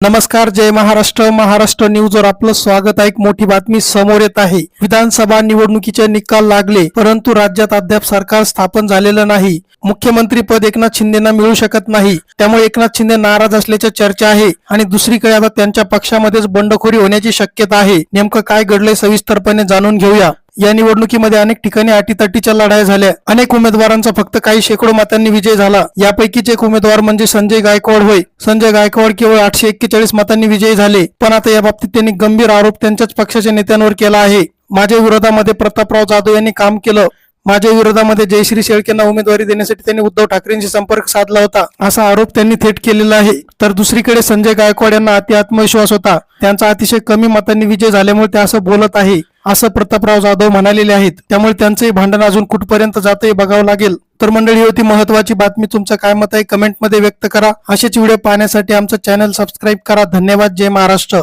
नमस्कार जय महाराष्ट्र. महाराष्ट्र न्यूजवर आपलं स्वागत आहे. एक मोठी बातमी समोर येत आहे. विधानसभा निवडणुकीचे निकाल लागले परंतु राज्यात अद्याप सरकार स्थापन झालेलं नाही. मुख्यमंत्री पद एकनाथ शिंदेना मिळू शकत नाही. त्यामुळे एकनाथ शिंदे नाराज असल्याच्या चर्चा आहे आणि दुसरीकडे आता त्यांच्या पक्षामध्येच बंडखोरी होण्याची शक्यता आहे. नेमकं काय घडलंय सविस्तरपणे जाणून घेऊया. या निवडणुकीमध्ये अनेक ठिकाणी अटीतटीच्या लढाई झाल्या. अनेक उमेदवारांचा फक्त काही शेकडो मतांनी विजय झाला. यापैकीच एक उमेदवार म्हणजे संजय गायकवाड होय. संजय गायकवाड केवळ आठशे एक्केचाळीस मतांनी विजयी झाले. पण आता या बाबतीत त्यांनी गंभीर आरोप त्यांच्याच पक्षाच्या नेत्यांवर केला आहे. माझ्या विरोधामध्ये प्रतापराव जाधव यांनी काम केलं. माझ्या विरोधामध्ये जयश्री शेळकेंना उमेदवारी देण्यासाठी त्यांनी उद्धव ठाकरेंशी संपर्क साधला होता. असा आरोप त्यांनी थेट केलेला आहे. तर दुसरीकडे संजय गायकवाड यांना अति आत्मविश्वास होता. त्यांचा अतिशय कमी मतांनी विजय झाल्यामुळे ते असं बोलत आहे असं प्रतापराव जाधव म्हणालेले आहेत. त्यामुळे त्यांचंही भांडण अजून कुठपर्यंत जातंय बघावं लागेल. तर मंडळी होती महत्वाची बातमी. तुमचं काय मत आहे कमेंटमध्ये व्यक्त करा. असेच व्हिडिओ पाहण्यासाठी आमचं चॅनल सबस्क्राईब करा. धन्यवाद. जय महाराष्ट्र.